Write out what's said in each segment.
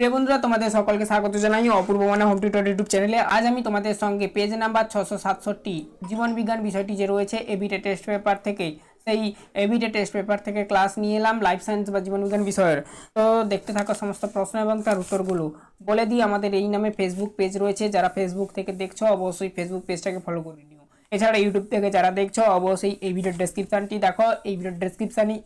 প্রিয় বন্ধুরা, তোমাদের সকলকে স্বাগত জানাই অপূর্ব মানে হোম টিউটর ইউটিউব চ্যানেলে আজ আমি তোমাদের সঙ্গে পেজ নাম্বার ছশো সাতষট্টি, জীবন বিজ্ঞান বিষয়টি যে রয়েছে এবিটে টেস্ট পেপার থেকে, সেই এবিটে টেস্ট পেপার থেকে ক্লাস নিয়ে এলাম লাইফ সায়েন্স বা জীবন বিজ্ঞান বিষয়ের। তো দেখতে থাকো সমস্ত প্রশ্ন এবং তার উত্তরগুলো। বলে দিই, আমাদের এই নামে ফেসবুক পেজ রয়েছে, যারা ফেসবুক থেকে দেখছ, অবশ্যই ফেসবুক পেজটাকে ফলো করে নিও। এছাড়া ইউটিউব থেকে যারা দেখছ, অবশ্যই এই ভিডিওর ডেসক্রিপশানটি দেখো। এই ভিডিওর ডেসক্রিপশানে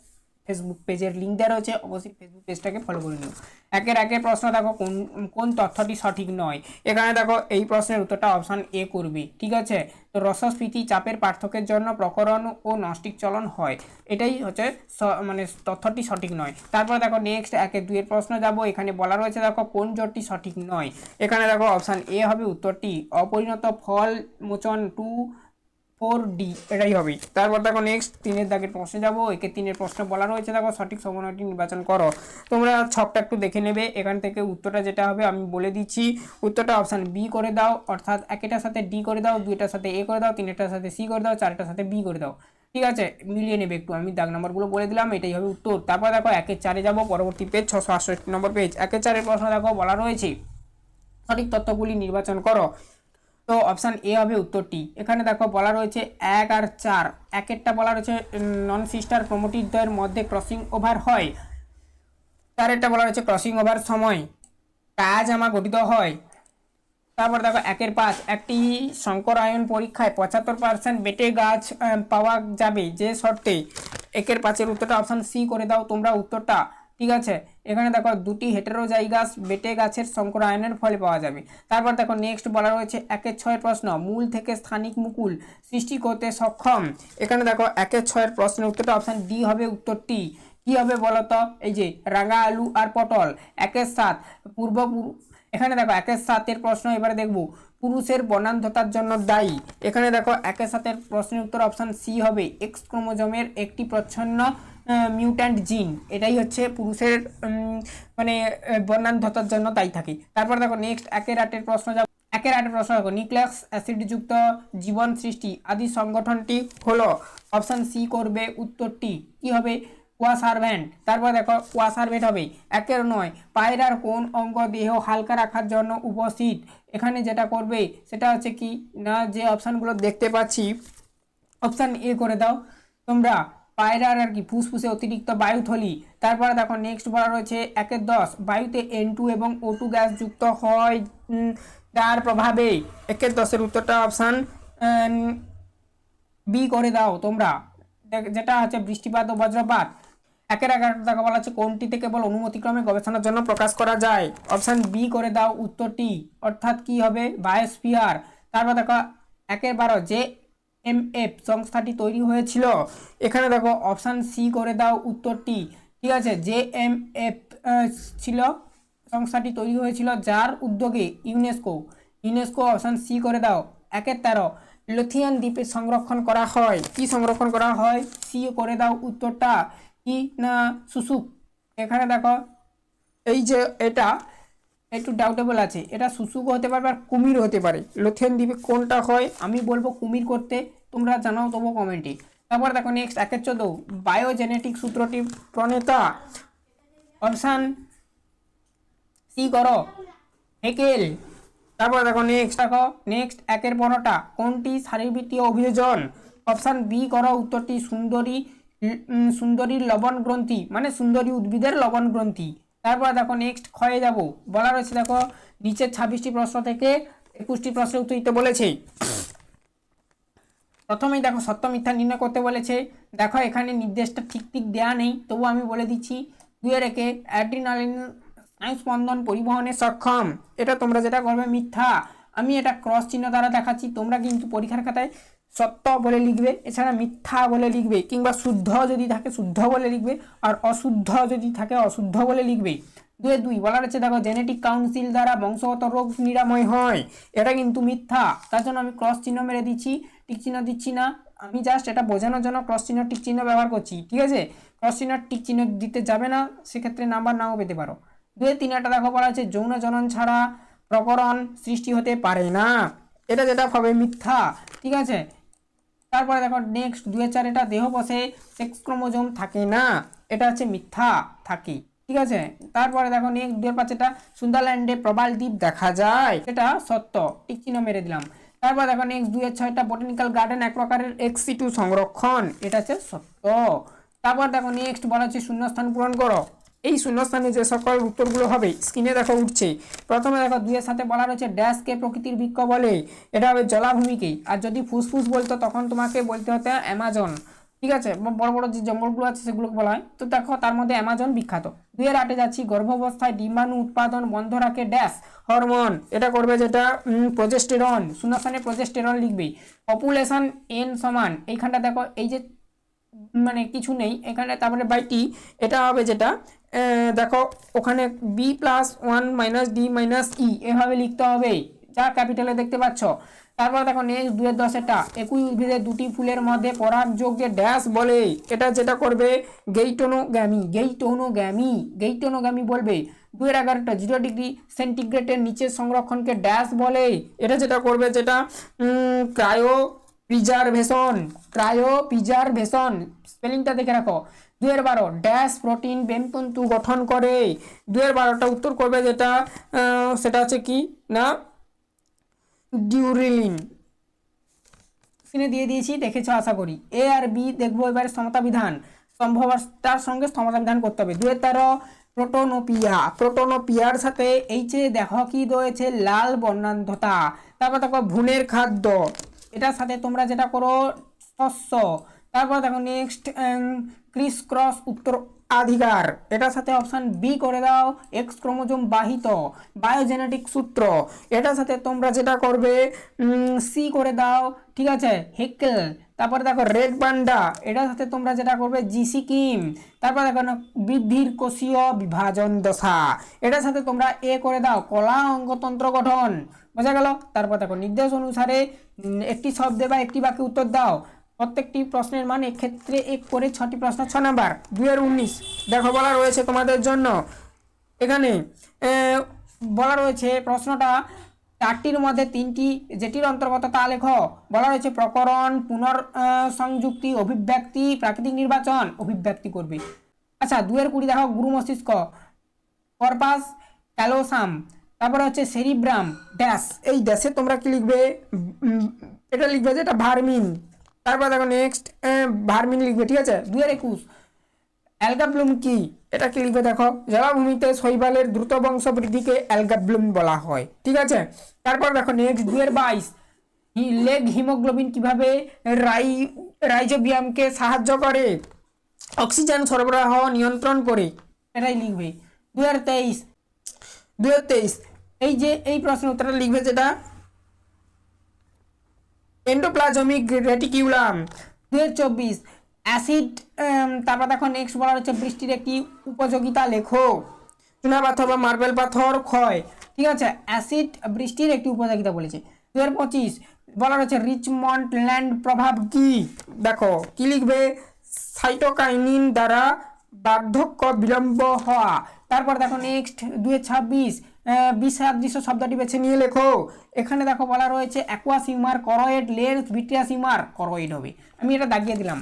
ফেসবুক পেজের লিঙ্ক দেওয়া রয়েছে, অবশ্যই ফেসবুক পেজটাকে ফলো করে নিও। একের একের প্রশ্ন দেখো, কোন কোন তথ্যটি সঠিক নয়। এখানে দেখো, এই প্রশ্নের উত্তরটা অপশান এ করবে, ঠিক আছে? তো রসস্ফীতি চাপের পার্থক্যের জন্য প্রকরণ ও নষ্টিক চলন হয়। এটাই হচ্ছে মানে তথ্যটি সঠিক নয়। তারপর দেখো নেক্সট একের দুইয়ের প্রশ্ন যাব। এখানে বলা রয়েছে দেখো, কোন জোটটি সঠিক নয়? এখানে দেখো অপশান এ হবে উত্তরটি, অপরিণত ফল মোচন টু ফোর ডি, এটাই হবে। তারপর দেখো নেক্সট তিনের দাগের প্রশ্নে যাব। একে তিনের প্রশ্ন বলা রয়েছে, দেখো সঠিক সমন্বয়টি নির্বাচন করো। তোমরা ছকটা একটু দেখে নেবে। এখান থেকে উত্তরটা যেটা হবে, আমি বলে দিচ্ছি। উত্তরটা অপশান বি করে দাও, অর্থাৎ একটার সাথে ডি করে দাও, দুইটার সাথে এ করে দাও, তিনটার সাথে সি করে দাও, চারটার সাথে বি করে দাও। ঠিক আছে? মিলিয়ে নেবে একটু। আমি দাগ নম্বরগুলো বলে দিলাম, এটাই হবে উত্তর। তারপর দেখো একের চারে যাব, পরবর্তী পেজ ছশো আটষট্টি নম্বর পেজ একের চারের প্রশ্ন দেখো বলা রয়েছে, সঠিক তথ্যগুলি নির্বাচন করো। তো অপশান এ হবে উত্তরটি এখানে দেখো বলা রয়েছে এক আর চার। একেরটা বলা রয়েছে নন সিস্টার প্রমোটিরদ্বয়ের মধ্যে ক্রসিং ওভার হয়। চারেরটা বলা রয়েছে ক্রসিং ওভার সময়। কাজ আমার গঠিত হয়। তারপর দেখো একের পাঁচ, একটি শঙ্করায়ন পরীক্ষায় পঁচাত্তর পার্সেন্ট বেটে গাছ পাওয়া যাবে যে শর্তে। একের পাঁচের উত্তরটা অপশান সি করে দাও, তোমরা উত্তরটা ঠিক আছে? এখানে দেখো দুটি হেটেরোজাইগাস বেটে গাছের শঙ্করায়নের ফলে পাওয়া যাবে। তারপর দেখো নেক্সট বলা রয়েছে একের ছয়ের প্রশ্ন, মূল থেকে স্থানিক মুকুল সৃষ্টি করতে সক্ষম। এখানে দেখো একের ছয়ের প্রশ্নের উত্তরটা অপশান ডি হবে, উত্তরটি কি হবে বলতো? এই যে রাঙা আলু আর পটল, একের সাত পূর্ব এখানে দেখো একের সাতের প্রশ্ন এবারে দেখব। পুরুষের বনান্ধতার জন্য দায়ী। এখানে দেখো একের সাতের প্রশ্নের উত্তর অপশান সি হবে। এক্স ক্রোমোজোমের একটি প্রচ্ছন্ন মিউট্যান্ট জিন এটাই হচ্ছে পুরুষের মানে বর্ণান্ধতার জন্য দায়ী থাকে। তারপর দেখো নেক্সট একের আটের প্রশ্ন যাব। একের আটের প্রশ্ন দেখো, নিউক্লিয়াস অ্যাসিডযুক্ত জীবন সৃষ্টি আদি সংগঠনটি হলো অপশান সি করবে উত্তরটি কি হবে? ওয়াসারভ্যান্ট তারপর দেখো ওয়াসারভেন্ট হবে। একের নয় পায়রার কোন অঙ্গ দেহ হালকা রাখার জন্য উপস্থিত? এখানে যেটা করবে, সেটা হচ্ছে কি, না, যে অপশানগুলো দেখতে পাচ্ছি অপশান এ করে দাও। তোমরা পায়রার আর কি, ফুসফুসে অতিরিক্ত বায়ুথলি তারপরে দেখো নেক্সট বলা রয়েছে একের দশ। বায়ুতে এন টু এবং ও টু গ্যাস যুক্ত হয় তার প্রভাবে। একের দশের উত্তরটা অপশান বি করে দাও তোমরা। যেটা হচ্ছে বৃষ্টিপাত ও বজ্রপাত। একের এগারো দেখা, বলা হচ্ছে কোনটিতে কেবল অনুমতিক্রমে গবেষণার জন্য প্রকাশ করা যায়। অপশান বি করে দাও উত্তরটি। অর্থাৎ কি হবে? বায়োস্ফিয়ার তারপর দেখো, একের বারো, যে এম এফ সংস্থাটি তৈরি হয়েছিল। এখানে দেখো অপশান সি করে দাও উত্তরটি। ঠিক আছে? যে এম এফ ছিল সংস্থাটি তৈরি হয়েছিল যার উদ্যোগে ইউনেস্কো ইউনেস্কো অপশান সি করে দাও। একের তেরো। লথিয়ান দ্বীপে সংরক্ষণ করা হয়। কি সংরক্ষণ করা হয়? সি করে দাও উত্তরটা। কি না? সুসুক। এখানে দেখো, এই যে এটা, একটু ডাউটেবল আছে। এটা শুশুকও হতে পারবে আর কুমির হতে পারে। লোথেন দ্বীপে কোনটা হয়? আমি বলব কুমির করতে। তোমরা জানাও তবু কমেন্টে তারপর দেখো নেক্সট একের চোদ্দ বায়োজেনেটিক সূত্রটি প্রণেতা। অপশান সি করো? হেকেল। তারপর দেখো নেক্সট দেখো নেক্সট একের পনেরোটা, কোনটি শারীরবৃত্তীয় অভিযোজন? অপশান বি করো, উত্তরটি সুন্দরী সুন্দরীর লবণ গ্রন্থি মানে সুন্দরী উদ্ভিদের লবণ গ্রন্থি। তারপর দেখো নেক্সট ক্ষয়ে যাব। বলা রয়েছে দেখো, নিচের ছাব্বিশটি প্রশ্ন থেকে একুশটি প্রশ্নের উত্তর দিতে বলেছে। প্রথমেই দেখো সত্য মিথ্যা নির্ণয় করতে বলেছে। দেখো এখানে নির্দেশটা ঠিক ঠিক দেয়া নেই তবু আমি বলে দিচ্ছি দুয়ে রেখে অ্যাড্রিনালিন স্পন্দন পরিবহনে সক্ষম। এটা তোমরা যেটা করবে মিথ্যা। আমি এটা ক্রস চিহ্ন দ্বারা দেখাচ্ছি, তোমরা কিন্তু পরীক্ষার খাতায় সত্য বলে লিখবে, এছাড়া মিথ্যা বলে লিখবে, কিংবা শুদ্ধ যদি থাকে শুদ্ধ বলে লিখবে, আর অশুদ্ধ যদি থাকে অশুদ্ধ বলে লিখবে। দুয়ে দুই বলা রয়েছে দেখো জেনেটিক কাউন্সিল দ্বারা বংশগত রোগ নিরাময় হয়, এটা কিন্তু মিথ্যা, তার জন্য আমি ক্রস চিহ্ন মেরে দিচ্ছি। টিক চিহ্ন দিচ্ছি না। আমি জাস্ট এটা বোঝানোর জন্য ক্রস চিহ্ন, টিক চিহ্ন ব্যবহার করছি, ঠিক আছে? ক্রস চিহ্ন, টিক চিহ্ন দিতে যাবে না, সেক্ষেত্রে নাম্বার নাও পেতে পারো। দুয়ে তিন একটা দেখো বলা আছে, যৌন জনন ছাড়া প্রকরণ সৃষ্টি হতে পারে না। এটা যেটা হবে মিথ্যা, ঠিক আছে? তারপরে দেখো নেক্সট দুই চার এটা দেহ বসে সেক্স ক্রোমোজোম থাকে না। এটা হচ্ছে মিথ্যা, থাকে, ঠিক আছে? তারপরে দেখো নেক্সট দুয়ের পাঁচেটা সুন্দরল্যান্ডে প্রবাল দ্বীপ দেখা যায়। এটা সত্য, টিক চিহ্ন মেরে দিলাম। তারপর দেখো নেক্সট দুয়ের ছয়টা বোটানিক্যাল গার্ডেন এক প্রকারের এক্সি টু সংরক্ষণ। এটা হচ্ছে সত্য। তারপর দেখো নেক্সট বলা হচ্ছে শূন্যস্থান পূরণ করো। এই শূন্যস্থানে যে সকল উত্তরগুলো হবে স্ক্রিনে দেখো উঠছে। প্রথমে দেখো দুইয়ের সাথে বলা রয়েছে ড্যাশকে প্রকৃতির বৃক্ষ বলে। এটা হবে জলাভূমিকে আর যদি ফুসফুস বলতো, তখন তোমাকে বলতে হতো অ্যামাজন ঠিক আছে? বড় বড় যে জঙ্গলগুলো আছে সেগুলোকে বলা হয়। তো দেখো, তার মধ্যে অ্যামাজন বিখ্যাত। দুইয়ের আটে যাচ্ছি, গর্ভাবস্থায় ডিম্বাণু উৎপাদন বন্ধ রাখে ড্যাশ, হরমোন। এটা করবে যেটা প্রজেস্টেরন শূন্যস্থানে প্রজেস্টেরন লিখবে। পপুলেশন এন সমান, এইখানটা দেখো, এই যে মানে কিছু নেই, এখানে তারপরে বাইটি এটা হবে যেটা দেখো, ওখানে B plus one minus D minus E এভাবে লিখতে হবে। যা ক্যাপিটালে দেখতে পাচ্ছ। তারপর দেখো নেক্সট দুয়ের দশেটা একই উদ্ভিদের দুটি ফুলের মধ্যে পরাগযোগকে ড্যাশ বলে, এটা যেটা করবে গেইটোনোগ্যামি গেইটোনোগ্যামি গেইটোনোগ্যামি বলবে। দুয়ের এগারোটা জিরো ডিগ্রি সেন্টিগ্রেডের নিচের সংরক্ষণকে ড্যাশ বলে। এটা যেটা করবে যেটা? ক্রায়ো প্রিজারভেশন ক্রায়ো প্রিজারভেশন স্পেলিংটা দেখে রাখো। দুয়ের বারো ড্যাশ প্রোটিন বেমতন্তু গঠন করে। দুয়ের বারোটা উত্তর করবে যেটা সেটা হচ্ছে কি? না? ডিউরিলিন। স্ক্রিনে দিয়ে দিয়েছি, দেখেছ, আশা করি। এ আর বি দেখব এবারে সমতা বিধান। সম্ভবতার সঙ্গে সমতা বিধান করতে হবে। দুয়ের তেরো প্রোটোনোপিয়া। প্রোটোনোপিয়ার সাথে এই যে দেখো কি রয়েছে লাল বর্ণান্ধতা। তারপর দেখো ভুনের খাদ্য। এটার সাথে তোমরা যেটা করো, শস্য। তারপর দেখো নেক্সট ক্রিস ক্রস উত্তর আধিকার এটার সাথে অপশান বি করে দাও এক্স ক্রোমোজোম বাহিত বায়োজেনেটিক সূত্র। এটার সাথে তোমরা যেটা করবে সি করে দাও, ঠিক আছে? হেকেল তারপরে দেখো রেড পান্ডা এটার সাথে তোমরা যেটা করবে জি সিকিম। তারপর দেখো, না, বৃদ্ধির কোষীয় বিভাজন দশা। এটার সাথে তোমরা এ করে দাও, কলা অঙ্গতন্ত্র গঠন। বোঝা গেল? তারপর দেখো, নির্দেশ অনুসারে একটি শব্দে বা একটি বাক্যে উত্তর দাও। প্রত্যেকটি প্রশ্নের মান এক্ষেত্রে এক করে ছটি প্রশ্ন ছ নাম্বার। দুয়ের উনিশ। দেখো বলা রয়েছে তোমাদের জন্য। এখানে বলা রয়েছে প্রশ্নটা চারটির মধ্যে তিনটি যেটির অন্তর্গত তা লেখো। বলা রয়েছে প্রকরণ পুনর আহ, সংযুক্তি অভিব্যক্তি প্রাকৃতিক নির্বাচন অভিব্যক্তি করবে। আচ্ছা দুয়ের কুড়ি দেখো গুরু মস্তিষ্ক কর্পাস ক্যালোসাম। তারপরে হচ্ছে সেরিব্রাম ড্যাশ। এই ড্যাশে তোমরা কি লিখবে? এটা লিখবে যে এটা ভার্মিন। তারপর দেখো নেক্সট ভার্মিন লিখবে, ঠিক আছে? দু হাজার একুশ। অ্যালগাব্লুম কি? এটা কি লিখবে দেখো? জলাভূমিতে শৈবালের দ্রুত বংশবৃদ্ধিকে অ্যালগাব্লুম বলা হয়, ঠিক আছে? তারপর দেখো নেক্সট দুয়ের বাইশ। লেগ হিমোগ্লোবিন কীভাবে রাই, রাইজোবিয়ামকে সাহায্য করে? অক্সিজেন সরবরাহ নিয়ন্ত্রণ করে, এটাই লিখবে। দু হাজার তেইশ। দু হাজার তেইশ। এই যে, এই প্রশ্নের উত্তরটা লিখবে যেটা এন্ডোপ্লাজমিক রেটিকিউলাম দু চব্বিশ। অ্যাসিড তারপর দেখো নেক্সট বলা হচ্ছে বৃষ্টির একটি উপযোগিতা লেখো। চুনা পাথর বা মার্বেল পাথর ক্ষয়। ঠিক আছে? অ্যাসিড বৃষ্টির একটি উপযোগিতা বলেছে। দু হাজার পঁচিশ বলা রয়েছে রিচমন্ড ল্যান্ড প্রভাব কি? দেখো, কি লিখবে? সাইটোকাইনিন দ্বারা বার্ধক্য বিলম্ব হওয়া। তারপর দেখো নেক্সট দুই ছাব্বিশ বিসাদৃশ্য শব্দটি বেছে নিয়ে লেখো। এখানে দেখো বলা রয়েছে aqueous humour choroid lens vitreous humour choroid হবে। আমি এটা দাগিয়ে দিলাম।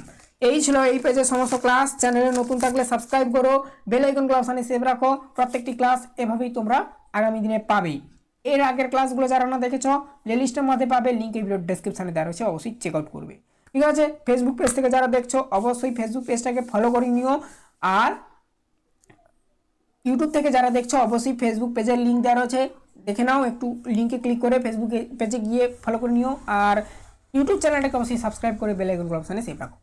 এই ছিল এই পেজের সমস্ত ক্লাস চ্যানেলে নতুন থাকলে সাবস্ক্রাইব করো। বেল আইকন অপশানে সেভ রাখো। প্রত্যেকটি ক্লাস এভাবেই তোমরা আগামী দিনে পাবেই এর আগের ক্লাসগুলো যারা না দেখেছ প্লেলিস্টের মধ্যে পাবে লিঙ্ক এই ভিডিও ডেসক্রিপশানে দেওয়া রয়েছে, অবশ্যই চেক আউট করবে। ঠিক আছে? ফেসবুক পেজ থেকে যারা দেখছ, অবশ্যই ফেসবুক পেজটাকে ফলো করে নিও। আর ইউটিউব থেকে যারা দেখছ, অবশ্যই ফেসবুক পেজের লিঙ্ক দেওয়া রয়েছে। দেখে নাও, একটু লিঙ্কে ক্লিক করে ফেসবুকে পেজে গিয়ে ফলো করে নিও। আর ইউটিউব চ্যানেলটাকে অবশ্যই সাবস্ক্রাইব করে বেলাইকন অপশানে সেভ রাখো।